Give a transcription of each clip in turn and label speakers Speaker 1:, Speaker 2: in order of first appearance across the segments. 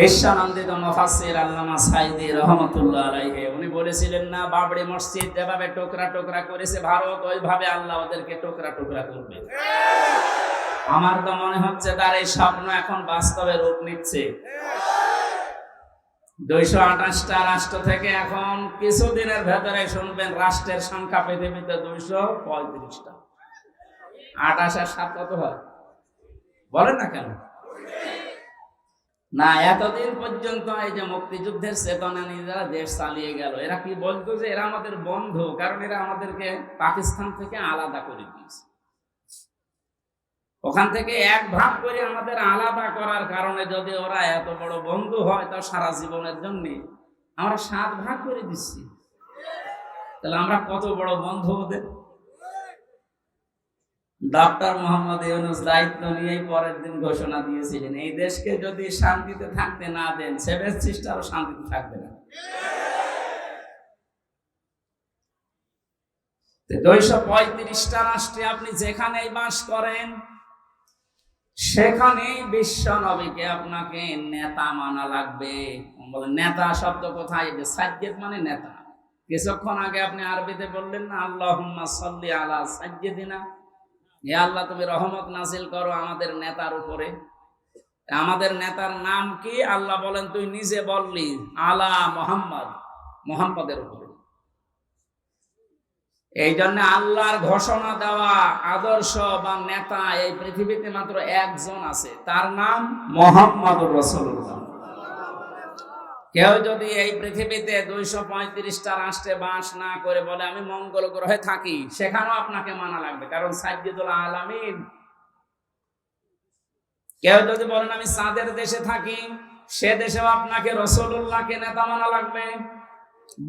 Speaker 1: বিশ্বানন্দিত মুফাসসির আল্লামা সাইদি রহমাতুল্লাহ আলাইহি, উনি বলেছিলেন, না, বাবরি মসজিদ যেভাবে টুকরা টুকরা করেছে ভারত, ওইভাবে আল্লাহ ওদেরকে টুকরা টুকরা করবে। আমার তো মনে হচ্ছে তার এই স্বপ্ন এখন বাস্তবে রূপ নিচ্ছে। দুইশো আঠাশটা রাষ্ট্র থেকে এখন কিছুদিনের ভেতরে শুনবেন, রাষ্ট্রের সংখ্যা পৃথিবীতে দুইশো পঁয়ত্রিশটা। আঠাশ আর সাত কত হয়? বলেন না কেন? না, এতদিন পর্যন্ত এই যে মুক্তিযুদ্ধের চেতনা নিয়ে যারা দেশ চালিয়ে গেল, এরা কি বলতো যে এরা আমাদের বন্ধু? কারণ এরা আমাদেরকে পাকিস্তান থেকে আলাদা করে দিয়েছে। ওখান থেকে এক ভাগ করে আমাদের আলাদা করার কারণে যদি ওরা এত বড় বন্ধু হয় তো সারা জীবনের জন্য আমরা সাত ভাগ করে দিচ্ছি। তাহলে আমরা কত বড় বন্ধু ওদের? ডক্টর মোহাম্মদ ইউনুস দায়িত্ব নিয়েই পরের দিন ঘোষণা দিয়েছিলেন, এই দেশকে যদি শান্তিতে থাকতে না দেন, সেভেন সিস্টারও শান্তিতে থাকবে না। দুইশো পঁয়ত্রিশটা রাষ্ট্রে আপনি যেখানেই বাস করেন, সেখানেই বিশ্ব নবীকে আপনাকে নেতা মানা লাগবে। নেতা শব্দ কোথায়? সাজ্জেদ মানে নেতা। কিছুক্ষণ আগে আপনি আরবিতে বললেন না আল্লাহ সাল্লি আলা সাজ্জেদিনা। হে আল্লাহ, তুমি রহমত নাসিল করো আমাদের নেতার উপরে। আমাদের নেতার নাম কি? আল্লাহ বলেন, তুই নিজে বললি, আলা মোহাম্মদ, মোহাম্মদের উপরে। এই জন্য আল্লাহর ঘোষণা দেওয়া আদর্শ বা নেতা এই পৃথিবীতে মাত্র একজন আছে। তার নাম মোহাম্মদ রসুল্লাহ কেউ যদি এই পৃথিবীতে দুইশো পঁয়ত্রিশটা রাষ্ট্রে বাস না করে বলে আমি মঙ্গল গ্রহে থাকি সেখানেও আপনাকে মানা লাগবে কারণ সাজ্জিদুল আলামিন। কেউ যদি বলেন আমি চাঁদের দেশে থাকি সে দেশেও আপনাকে রসুল্লাহকে নেতা মানা লাগবে।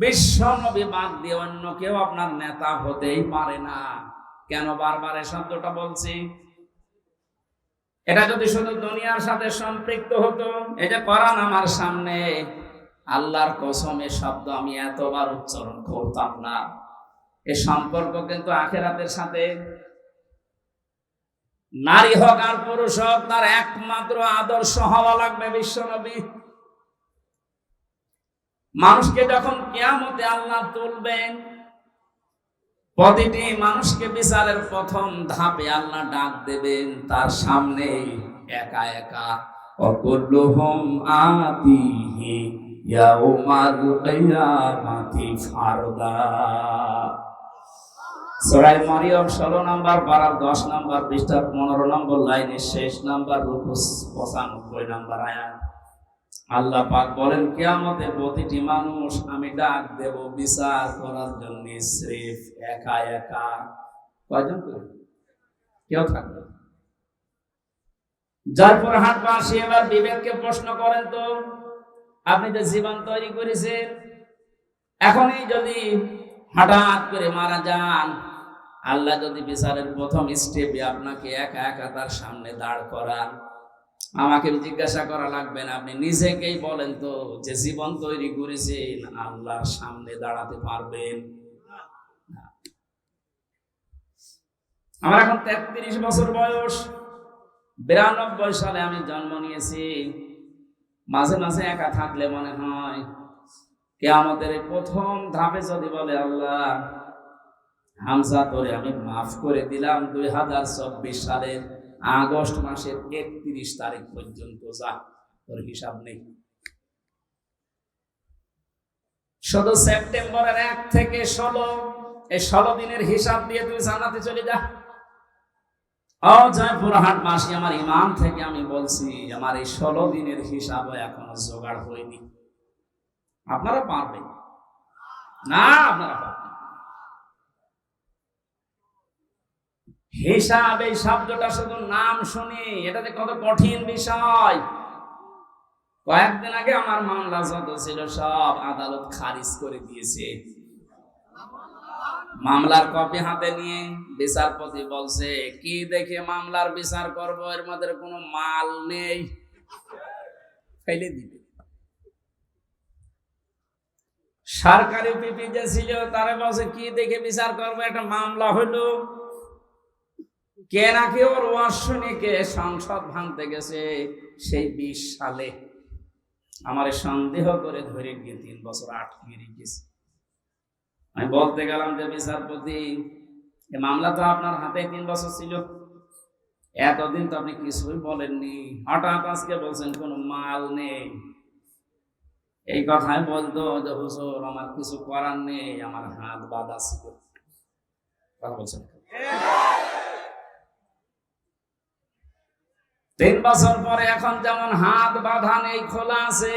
Speaker 1: বিশ্ব নবী বাদ দিয়ে অন্য কেউ আপনার নেতা হতেই পারে না। কেন বারবার এই শব্দটা বলছি? এটা যদি শুধু দুনিয়ার সাথে সম্পৃক্ত হতো এই যে করান আমার সামনে আল্লাহর কসমের শব্দ আমি এতবার উচ্চারণ করতাম না। এ সম্পর্ক কিন্তু আখেরাতের সাথে নারী হোক আর পুরুষ হোক, তার একমাত্র আদর্শ হওয়া লাগবে বিশ্বনবী। মানুষকে যখন কেয়ামতে আল্লাহ তুলবেন, প্রতিটি মানুষকে বিচারের প্রথম ধাপে আল্লাহ ডাক দেবেন, তার সামনে একা একা। অকুল্লুহুম আতিহি ইয়াউমাল কিয়ামাতি ফারদা। সূরা মারিয়াম 16 নাম্বার পারা 10 নাম্বার পৃষ্ঠা 15 নম্বর লাইনের শেষ নাম্বার রুকু 95 নাম্বার আয়াত। আল্লাহ পাক বলেন প্রতিটি মানুষ আমি ডাক দেব বিচার করার জন্য স্রেফ একা একা। কয়জন কেউ থাকবে। যারপর হাত পাশে এবার বিবেককে প্রশ্ন করেন তো আপনি যে জীবন তৈরি করেছেন। এখনই যদি হঠাৎ করে মারা যান, আল্লাহ যদি বিচারের প্রথম স্টেপে আপনাকে একা একা তার সামনে দাঁড় করান। আমাকে জিজ্ঞাসা করা লাগবে না, আপনি নিজেকেই বলেন তো যে জীবন তৈরি করেছেন, আল্লাহর সামনে দাঁড়াতে পারবেন। আমার এখন তেত্রিশ বছর বয়স। বিরানব্বই সালে আমি জন্ম নিয়েছি। মাঝে মাঝে একা থাকলে মনে হয় কে আমাদের প্রথম ধাপে যদি বলে আল্লাহ হামসা তোরে আমি মাফ করে দিলাম দুই হাজার চব্বিশ সালের আগস্ট মাসের একত্রিশ তারিখ পর্যন্ত, যা তোর হিসাব নেই। শুধু সেপ্টেম্বরের এক থেকে ষোলো, এই ষোলো দিনের হিসাব দিয়ে তুই জানাতে চলে যা। জয়পুরহাট আমার ইমাম থেকে আমি বলছি, আমার এই ষোলো দিনের হিসাব এখনও জোগাড় হয়নি। আপনারা পারবেন? না, আপনারা পারবেন হিসাব, এই শব্দটা শুধু নাম শুনি এটাতে কত কঠিন বিষয়। কয়েকদিন আগে আমার মামলা যত ছিল, সব আদালত খারিজ করে দিয়েছে। মামলার কপি হাতে নিয়ে বিচারপতি বলছে, কি দেখে মামলার বিচার করব? এর মধ্যে কোনো মাল নেই। ফেলে দিবে। সরকারি পিপি যে ছিল, তারা বলছে, কি দেখে বিচার করব? একটা মামলা হলো কে নাকি ওর ওয়াজ সংসদ ভাঙতে গেছে, সেই বিশ সালে। আমার সন্দেহ করে ধরে গিয়ে তিন বছর আটকে আমি বলতে গেলাম যে বিচারপতি মামলা তো আপনার হাতে তিন বছর ছিল। এতদিন তো আপনি কিছুই বলেননি। হঠাৎ আজকে বলছেন, কোনো মাল নেই। এই কথাই বলতো যে, হুজুর, আমার কিছু করার নেই, আমার হাত বাঁধা ছিল। বলছেন তিন বছর পরে এখন যেমন হাত বাঁধা নেই, খোলা আছে।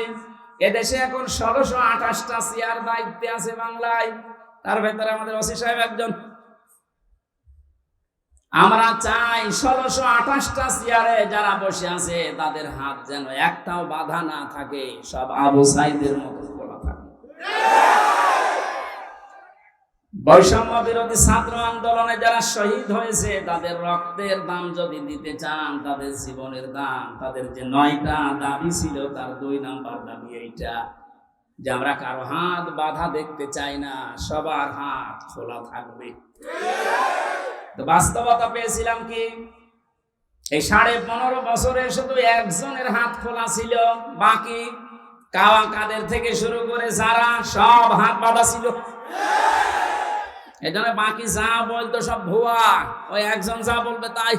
Speaker 1: এদেশে এখন ষোলোশো আঠাশটা চেয়ার দায়িত্বে আছে বাংলায়। তার ভেতরে আমাদের ওসি সাহেব একজন। আমরা চাই ষোলোশো আঠাশটা চেয়ারে যারা বসে আছে, তাদের হাত যেন একটাও বাধা না থাকে, সব আবু সাইদের মতো খোলা থাকে। বৈষম্য বিরোধী ছাত্র আন্দোলনে যারা শহীদ হয়েছে, তাদের রক্তের দাম যদি দিতে চান, তাদের জীবনের দাম, তাদের যে নয়টা দাবি ছিল, তার দুই নাম্বার দাবি এইটা। যে আমরা কারও হাত বাধা দেখতে চাই না, সবার হাত খোলা থাকবে। তো বাস্তবতা পেয়েছিলাম কি? এই সাড়ে পনেরো বছরে শুধু একজনের হাত খোলা ছিল, বাকি কাওয়া কাদের থেকে শুরু করে যারা সব হাত বাঁধা ছিল। এই জন্য বাকি যা বলতো সব ভুয়া, ওই একজন যা বলবে তাই।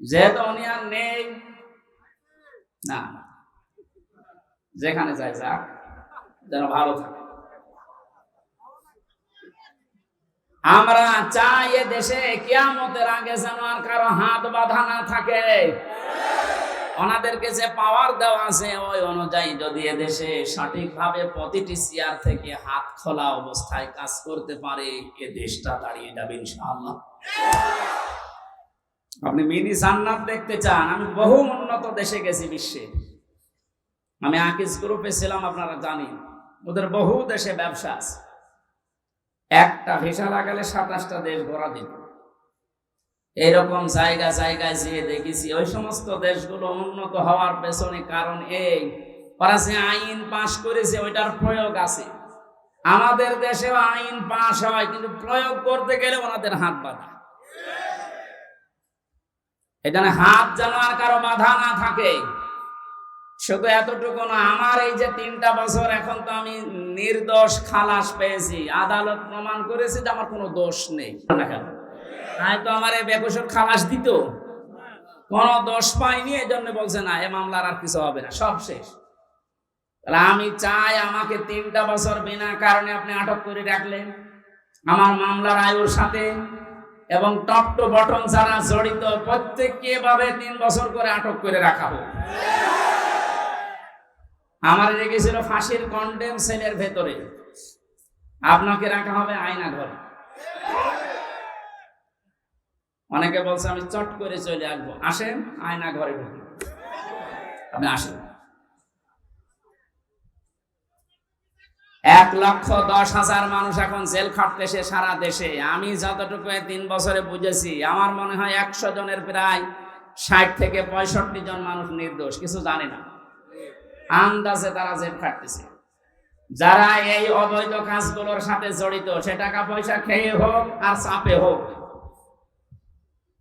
Speaker 1: যেহেতু উনি আর নেই, না। যেখানে যায় যাক, যেন ভালো থাকে। আমরা চাই এ দেশে কিয়ামতের আগে যেন আর কারও হাত বাঁধা না থাকে। ওনাদেরকে যে পাওয়ার দেওয়া আছে, ওই অনুযায়ী যদি এদেশে সঠিকভাবে প্রতিটি চেয়ার থেকে হাত খোলা অবস্থায় কাজ করতে পারে, এ দেশটা দাঁড়িয়ে যাবে ইনশাআল্লাহ। আপনি মিনি জান্নাত দেখতে চান, আমি বহু উন্নত দেশে গেছি বিশ্বে। আমি আকিস গ্রুপে ছিলাম, আপনারা জানেন। ওদের বহু দেশে ব্যবসা আছে। একটা ভিসা লাগালে সাতাশটা দেশ ঘোরা দিত। এরকম জায়গা, জায়গায় যেয়ে দেখেছি, ওই সমস্ত দেশগুলো উন্নত হওয়ার পেছনে কারণ এই, ওরা যে আইন পাশ করেছে, ওইটার প্রয়োগ আছে। আমাদের দেশেও আইন পাশ হয়, কিন্তু প্রয়োগ করতে গেলে ওনাদের হাত বাঁধা। এখানে হাত যেন আর কারও বাধা না থাকে শুধু এতটুকু না, আমার এই যে তিনটা বছর এখন তো আমি নির্দোষ, খালাস পেয়েছি। আদালত প্রমাণ করেছে যে আমার কোনো দোষ নেই। তো আমার এই বেকসুর খালাস দিত। কোনো দোষ পাইনি এই জন্য বলছে, না, এ মামলার আর কিছু হবে না, সব শেষ। তাহলে আমি চাই আমাকে তিনটা বছর বিনা কারণে আপনি আটক করে রাখলেন। আমার মামলার আয়ুর সাথে এবং টপ টু বটন যারা জড়িত প্রত্যেককে ভাবে তিন বছর করে আটক করে রাখা হোক। আমার রেখেছিল ফাঁসির কন্ডেম সেলের ভেতরে। আপনাকে রাখা হবে আয়না ঘরে। অনেকে বলছে, আমি চট করে চলে আসব। আসেন, আয়না ঘরে ঢুকুন। আপনি আসেন। এক লক্ষ দশ হাজার মানুষ এখন জেল খাটতেছে সারা দেশে। আমি যতটুকু তিন বছরে বুঝেছি, আমার মনে হয় একশো জনের প্রায় ষাট থেকে পঁয়ষট্টি জন মানুষ নির্দোষ, কিছু জানে না। আন্দাজে তারা জেল খাটতেছে যারা এই অবৈধ কাজগুলোর সাথে জড়িত, সে টাকা পয়সা খেয়ে হোক আর চাপে হোক,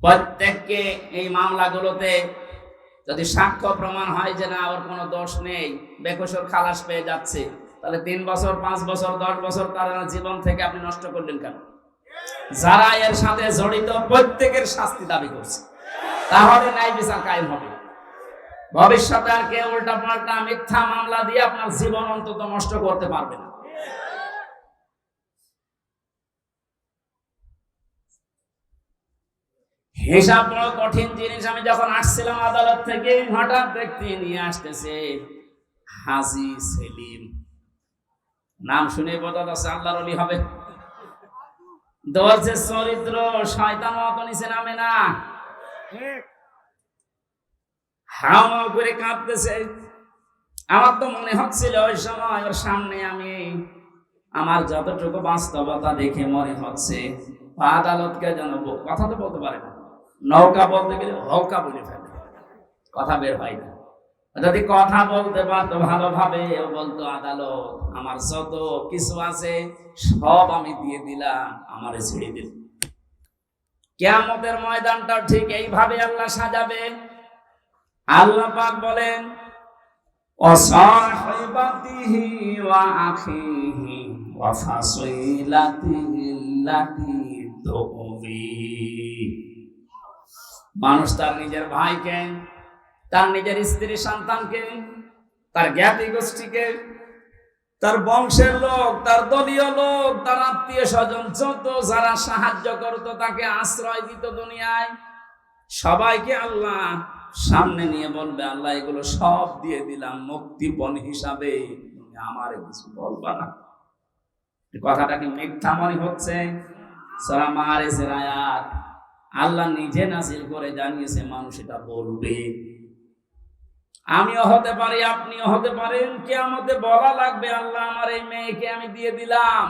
Speaker 1: প্রত্যেককে এই মামলাগুলোতে যদি সাক্ষ্য প্রমাণ হয় যে না, ওর কোনো দোষ নেই, বেকসুর খালাস পেয়ে যাচ্ছে, তাহলে তিন বছর, পাঁচ বছর, দশ বছর তার জীবন থেকে আপনি নষ্ট করলেন কেন? যারা এর সাথে জড়িত প্রত্যেকের শাস্তি দাবি করছে। তাহলে ন্যায় বিচার কায়েম হবে। ভবিষ্যতে আর কেউ উল্টা পাল্টা মিথ্যা মামলা দিয়ে আপনার জীবন অন্তত নষ্ট করতে পারবে না। হিসাব বড় কঠিন জিনিস। আমি যখন আসছিলাম আদালত থেকে, হঠাৎ ব্যক্তি নিয়ে আসতেছে হাজি সেলিম। নাম শুনে বোঝা যাচ্ছে আল্লাহর অলি হবে। দর্জের চরিত্র, শয়তান মতো নিচে নামে না। হাওয়া করে কাঁদতেছে। আমার তো মনে হচ্ছিল ওই সময় ওর সামনে আমি আমার যতটুকু বাস্তবতা দেখে মনে হচ্ছে, আদালতকে যেন কথা তো বলতে পারে না। নৌকা বলতে গেলে হৌকা বলে ফেলে। কথা বের হয় না। যদি কথা বলতে পারতো ভালোভাবে, ও বলতো, আদালত, আমার যত কিছু আছে, সব আমি দিয়ে দিলাম, আমার ছেড়ে দিল কেয়ামতের ময়দানটা ঠিক এইভাবে আল্লাহ সাজাবে। আল্লাহ পাক বলেন وصاحبته وأخيه وفصيلته التي تؤويه মানুষ তার নিজের ভাইকে তার নিজের স্ত্রী সন্তানকে তার জ্ঞাতি গোষ্ঠীকে তার বংশের লোক তার দলীয় লোক তার আত্মীয় স্বজন যত যারা সাহায্য করতো তাকে আশ্রয় দিত দুনিয়ায় সবাইকে আল্লাহ সামনে নিয়ে বলবে, আল্লাহ, এগুলো সব দিয়ে দিলাম মুক্তিপণ হিসাবে। তুমি আমার কিছু বলবা না। কথাটা কি মিথ্যা মনে হচ্ছে? আল্লাহ নিজে নাসিল করে জানিয়েছে, মানুষ এটা বলবে। আমিও হতে পারি, আপনিও হতে পারেন। কেয়ামতে বলা লাগবে, আল্লাহ, আমার এই মেয়েকে আমি দিয়ে দিলাম।